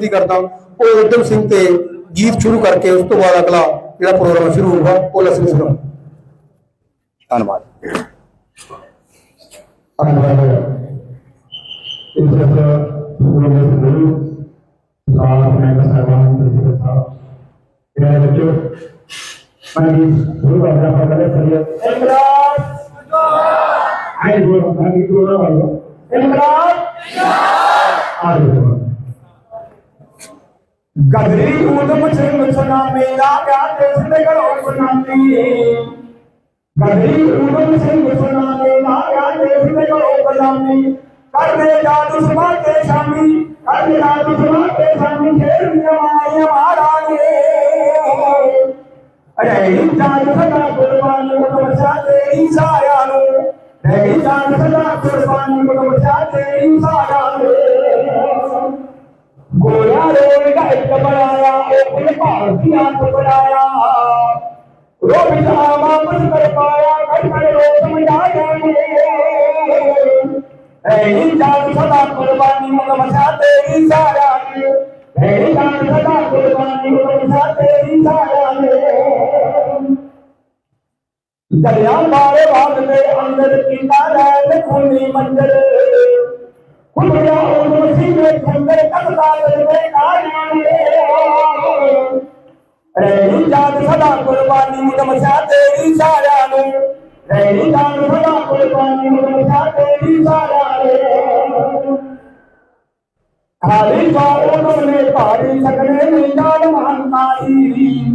ਬੇਨਤੀ ਕਰਦਾ ਉਹ? ਉਦਮ ਸਿੰਘ ਤੇ ਗੀਤ ਸ਼ੁਰੂ ਕਰਕੇ ਉਸ ਤੋਂ ਬਾਅਦ ਅਗਲਾ ਜਿਹੜਾ ਪ੍ਰੋਗਰਾਮ ਸ਼ੁਰੂ ਹੋਊਗਾ ਉਹ ਲਸਣ ਸੁਣਾਓ ਧੰਨਵਾਦ ਗਦਰੀ ਉਦਮ ਸਿੰਘ ਸੁਨਾ ਮੇਰਾ ਕਿਆ ਦੇਸ ਦੇ ਘਰੋਂ ਸੁਨਾਮੀ ਗਦਰੀ ਉਦਮ ਸਿੰਘ ਸੁਨਾ ਮੇਰਾ ਕਿਆ ਦੇਸ ਦੇ ਘਰੋਂ ਗੁਲਾਮੀ ਕਰਦੇ ਜਾਦੂ ਸਮਾ ਕੇ ਸ਼ਾਮੀ, ਕਰਦੇ ਜਾਦੂ ਸਮਾ ਕੇ ਸ਼ਾਮੀ ਸ਼ੇਰ ਨਿਵਾਈ ਮਹਾਰਾਣੇ ਅਰੇ ਜਾਨ ਸਦਾ ਕੁਰਬਾਨੀ ਮੁਕਮਸਾ ਤੇਰੀ ਸਾਰਿਆਂ ਨੂੰ। ਰੇ ਜਾਨ ਸਦਾ ਕੁਰਬਾਨੀ ਮੁਕਮਸਾ ਤੇਰੀ ਰੋਣ ਦਾ ਇੱਕ ਬਣਾਇਆ ਉਹ ਕੁਲ ਭਾਰਤੀ ਅੰਤ ਬਣਾਇਆ ਰੋਬ ਦਾ ਵਾਪਸ ਕਰ ਪਾਇਆ ਕਰ ਕਰ ਰੋਸ ਮੰਡਾਇਆ ਐ ਜਾਨ ਸਦਾ ਕੁਰਬਾਨੀ ਮਗਮਸਾ ਤੇਰੀ ਸਾਰਿਆਂ ਨੇ ਐ ਜਾਨ ਸਦਾ ਕੁਰਬਾਨੀ ਮਗਮਸਾ ਤੇਰੀ ਸਾਰਿਆਂ ਨੇ ਦਰਿਆ ਮਾਰੇ ਬਾਦ ਦੇ ਅੰਦਰ ਦੇ ਖੰਦਰ ਕਬਦਾ ਦੇ ਆਣੇ ਰੇ ਜਾਨ ਸਦਾ ਕੁਰਬਾਨੀ ਮੁਦਮਸ਼ਾ ਤੇਰੀ ਸਾਰਿਆਂ ਨੂੰ ਰੇ ਜਾਨ ਸਦਾ ਕੁਰਬਾਨੀ ਮੁਦਮਸ਼ਾ ਤੇਰੀ ਸਾਰਿਆਂ ਨੂੰ ਖਾਲੀ ਬਾਉ ਨੇ ਭਾਰੀ ਸਕਣੇ ਨੇ ਜਾਨ ਮਹੰਤਾਈ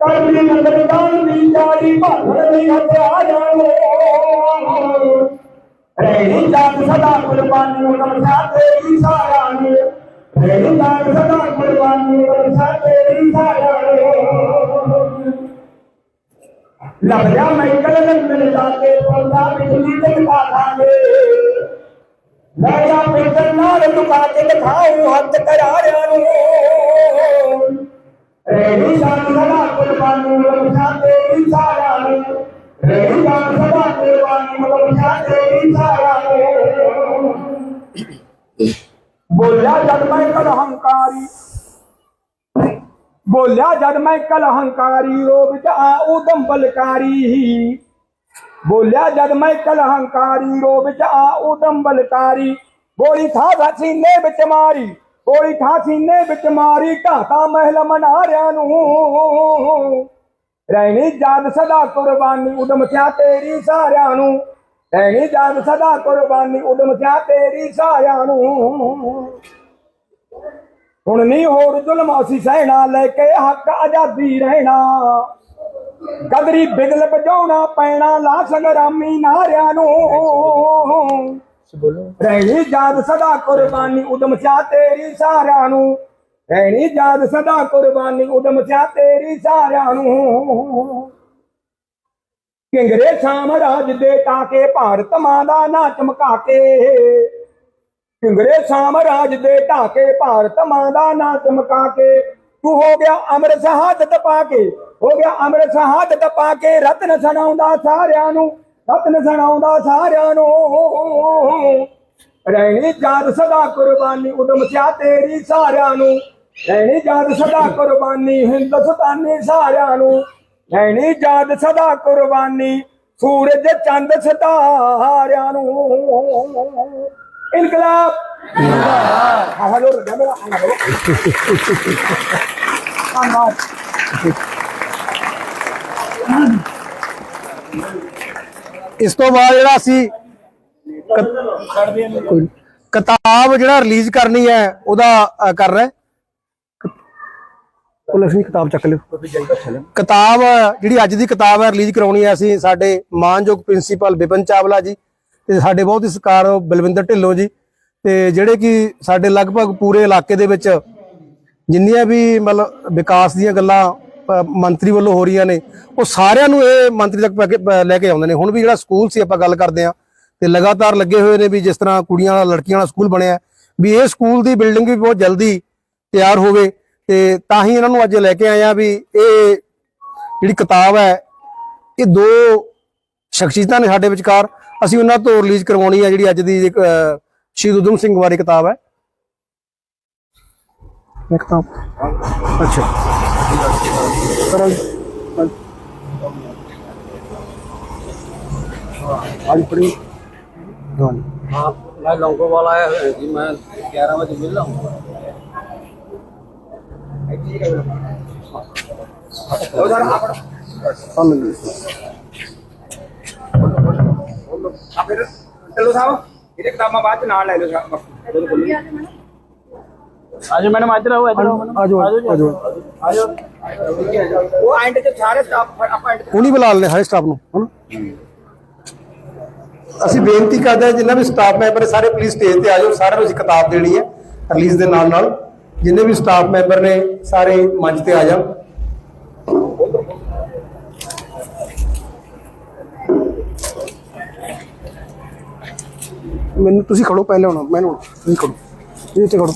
ਕਰਮੀ ਨੰਦਰ ਦਾਨ ਦੀ ਜਾਰੀ ਭਾਗਣ ਦੀ ਹਥਿਆਰਾਂ ਨੂੰ ਰੇਣੀ ਜਾਤ ਸਦਾ ਕੁਰਬਾਨੀ ਉਦਮਸਾ ਤੇਰੀ ਸਾਰਿਆਂ ਨੂੰ। ਰੇਣੀ ਜਾਤ ਸਦਾ ਕੁਰਬਾਨੀ ਉਦਮਸਾ ਤੇਰੀ ਸਾਰਿਆਂ ਨੂੰ। ਲੱਭਿਆ ਮੈਂ ਕਲ ਨੰਦਨ ਜਾਤੇ ਪੌਦਾ ਬਿਜਲੀ ਦੇ ਪਾਥਾਂਗੇ ਲਾਇਆ ਪਿੰਦਰ ਨਾਲ ਲੁਕਾ ਕੇ ਦਿਖਾਉ ਹੱਥ ਕਰਾਰਿਆਂ ਨੂੰ। ਰੇਣੀ ਜਾਤ ਸਦਾ ਕੁਰਬਾਨੀ ਉਦਮਸਾ ਤੇਰੀ ਸਾਰਿਆਂ ਨੂੰ। ਰੇਣੀ ਜਾਤ ਸਦਾ ਕੁਰਬਾਨੀ ਉਦਮਸਾ ਤੇਰੀ ਬੋਲਿਆ, ਜਦ ਮੈਂ ਕਲ ਹੰਕਾਰੀ ਬੋਲਿਆ, ਜਦ ਮੈਂ ਕਲ ਹੰਕਾਰੀ ਰੋਬ ਚ ਉਦਮ ਬਲਕਾਰੀ ਬੋਲਿਆ, ਜਦ ਮੈਂ ਕਲ ਹੰਕਾਰੀ ਰੋ ਚ ਆ ਉਦਮ ਬਲਕਾਰੀ ਗੋਲੀ ਥਾ ਥਾ ਸੀਨੇ ਵਿੱਚ ਮਾਰੀ ਗੋਲੀ ਥਾ ਸੀਨੇ ਵਿੱਚ ਮਾਰੀ, ਢਾਤਾ ਮਹਿਲ ਮਨਾਰਿਆਂ ਨੂੰ। ਰਹਿਣੀ ਜਦ ਸਦਾ ਕੁਰਬਾਨੀ, ਉਦਮ ਸਿਆ ਤੇਰੀ ਸਾਰਿਆਂ ਨੂੰ। ਰਹਿਣੀ ਜਾਦ ਸਦਾ ਕੁਰਬਾਨੀ ਉਦਮ ਸਿਆ ਤੇਰੀ ਸਾਰਿਆਂ ਨੂੰ। ਹੁਣ ਨਹੀਂ ਹੋਰ ਜ਼ੁਲਮ ਅਸੀਂ ਸਹਿਣਾ, ਲੈ ਕੇ ਹੱਕ ਆਜ਼ਾਦੀ ਰਹਿਣਾ। ਗਦਰੀ ਬਿਗਲ ਵਜਾਉਣਾ ਪੈਣਾ ਲਾ ਸੰਗਰਾਮੀ ਨਾਰਿਆਂ ਨੂੰ। ਬੋਲੋ ਰਹਿਣੀ ਜਾਦ ਸਦਾ ਕੁਰਬਾਨੀ ਉਦਮ ਸਿਆ ਤੇਰੀ ਸਾਰਿਆਂ ਨੂੰ। ਰਹਿਣੀ ਜਾਦ ਸਦਾ ਕੁਰਬਾਨੀ ਉਦਮ ਸਿਆ ਤੇਰੀ ਸਾਰਿਆਂ ਨੂੰ। ਕਿੰਗਰੇ ਸਾਮਰਾਜ ਦੇ ਟਾਕੇ ਭਾਰਤ ਮਾਂ ਦਾ ਨਾ ਚਮਕਾ ਕੇ। ਕਿੰਗਰੇ ਸਾਮਰਾਜ ਦੇ ਢਾਕੇ ਭਾਰਤ ਮਾਂ ਦਾ ਨਾਂ ਚਮਕਾ ਕੇ। ਤੂੰ ਹੋ ਗਿਆ ਅਮਰ ਸ਼ਹਾਦਤ ਪਾ ਕੇ, ਹੋ ਗਿਆ ਅਮਰ ਸ਼ਹਾਦਤ ਪਾ ਕੇ। ਰਤਨ ਸੁਣਾਉਂਦਾ ਸਾਰਿਆਂ ਨੂੰ, ਰਤਨ ਸੁਣਾਉਂਦਾ ਸਾਰਿਆਂ ਨੂੰ। ਰਹਿਣੀ ਜਾਦ ਸਦਾ ਕੁਰਬਾਨੀ, ਉਦਮ ਸਿਆ ਤੇਰੀ ਸਾਰਿਆਂ ਨੂੰ। ਰਹਿਣੀ ਜਾਦ ਸਦਾ ਕੁਰਬਾਨੀ ਹਿੰਦੁਸਤਾਨੀ ਸਾਰਿਆਂ ਨੂੰ। ਰਹਿਣੀ ਜਾਦ ਸਦਾ ਕੁਰਬਾਨੀ ਸੂਰਜ ਚੰਦ ਸਿਤਾਰਿਆਂ ਨੂੰ। ਇਨਕਲਾਬ। ਹਲੋ ਇਸ ਤੋਂ ਬਾਅਦ ਜਿਹੜਾ ਅਸੀਂ ਕਿਤਾਬ ਜਿਹੜਾ ਰਿਲੀਜ਼ ਕਰਨੀ ਹੈ ਉਹਦਾ ਕਰ ਰਿਹਾ। ਉਹ ਲక్ష్ਮੀ ਕਿਤਾਬ ਚੱਕ ਲਿਓ। ਕਿਤਾਬ ਜਿਹੜੀ ਅੱਜ ਦੀ ਕਿਤਾਬ ਹੈ ਰਿਲੀਜ਼ ਕਰਾਉਣੀ ਹੈ ਅਸੀਂ ਸਾਡੇ ਮਾਨਯੋਗ ਪ੍ਰਿੰਸੀਪਲ ਵਿਪਨ ਚਾਵਲਾ ਜੀ ਤੇ ਸਾਡੇ ਬਹੁਤ ਹੀ ਸਤਿਕਾਰ ਬਲਵਿੰਦਰ ਢਿੱਲੋਂ ਜੀ ਤੇ ਜਿਹੜੇ ਕਿ ਸਾਡੇ ਲਗਭਗ ਪੂਰੇ ਇਲਾਕੇ ਦੇ ਵਿੱਚ ਜਿੰਨੀਆਂ ਵੀ ਮਤਲਬ ਵਿਕਾਸ ਦੀਆਂ ਗੱਲਾਂ ਮੰਤਰੀ ਵੱਲੋਂ ਹੋ ਰਹੀਆਂ ਨੇ ਉਹ ਸਾਰਿਆਂ ਨੂੰ ਇਹ ਮੰਤਰੀ ਤੱਕ ਲੈ ਕੇ ਆਉਂਦੇ ਨੇ। ਹੁਣ ਵੀ ਜਿਹੜਾ ਸਕੂਲ ਸੀ ਆਪਾਂ ਗੱਲ ਕਰਦੇ ਆ ਤੇ ਲਗਾਤਾਰ ਲੱਗੇ ਹੋਏ ਨੇ ਵੀ ਜਿਸ ਤਰ੍ਹਾਂ ਕੁੜੀਆਂ ਵਾਲਾ ਲੜਕੀਆਂ ਵਾਲਾ ਸਕੂਲ ਬਣਿਆ ਵੀ ਇਹ ਸਕੂਲ ਦੀ ਬਿਲਡਿੰਗ ਵੀ ਬਹੁਤ ਜਲਦੀ ਤਿਆਰ ਹੋਵੇ। ਤੇ ਤਾਂ ਹੀ ਇਹਨਾਂ ਨੂੰ ਅੱਜ ਲੈ ਕੇ ਆਇਆ ਵੀ ਇਹ ਜਿਹੜੀ ਕਿਤਾਬ ਹੈ, ਇਹ ਦੋ ਸ਼ਖਸੀਅਤਾਂ ਨੇ ਸਾਡੇ ਵਿਚਕਾਰ। ਅਸੀਂ ਉਹਨਾਂ ਤੋਂ ਰਿਲੀਜ਼ ਕਰਵਾਉਣੀ ਹੈ ਜਿਹੜੀ ਅੱਜ ਦੀ ਸ਼ਹੀਦ ਉਦਮ ਸਿੰਘ ਵਾਲੀ ਕਿਤਾਬ ਹੈ। ਇਹ ਕਿਤਾਬ। ਅੱਛਾ। ਆਲੀ ਪੜੀ ਜੀ ਮੈਂ 11 ਵਜੇ ਮਿਲਣਾ ਆਜੋ ਮੈਡਮ ਅੱਜ ਰਹੋ ਆਜੋ ਆਜੋ ਆਜੋ ਉਹ ਐਂਡ ਤੇ ਸਾਰੇ ਸਟਾਫ ਆਪਾਂ ਐਂਡ ਉਹਨੀ ਬੁਲਾ ਲੈਣੇ ਸਾਰੇ ਸਟਾਫ ਨੂੰ ਅਸੀਂ ਬੇਨਤੀ ਕਰਦੇ ਜਿੰਨਾ ਵੀ ਸਟਾਫ ਮੈਂਬਰ ਸਾਰੇ ਪਲੀਜ਼ ਸਟੇਜ ਤੇ ਆਜੋ ਸਾਰਿਆਂ ਨੂੰ ਅਸੀਂ ਕਿਤਾਬ ਦੇਣੀ ਹੈ ਰਿਲੀਜ਼ ਦੇ ਨਾਲ ਨਾਲ ਜਿੰਨੇ ਵੀ ਸਟਾਫ ਮੈਂਬਰ ਨੇ, ਸਾਰੇ ਮੰਚ ਤੇ ਆ ਜਾਣ। ਮੈਨੂੰ ਤੁਸੀਂ ਖੜੋ, ਪਹਿਲੇ ਹੁਣ ਮੈਨੂੰ ਤੁਸੀਂ ਖੜੋ। ਤੁਸੀਂ ਇੱਥੇ ਖੜੋ।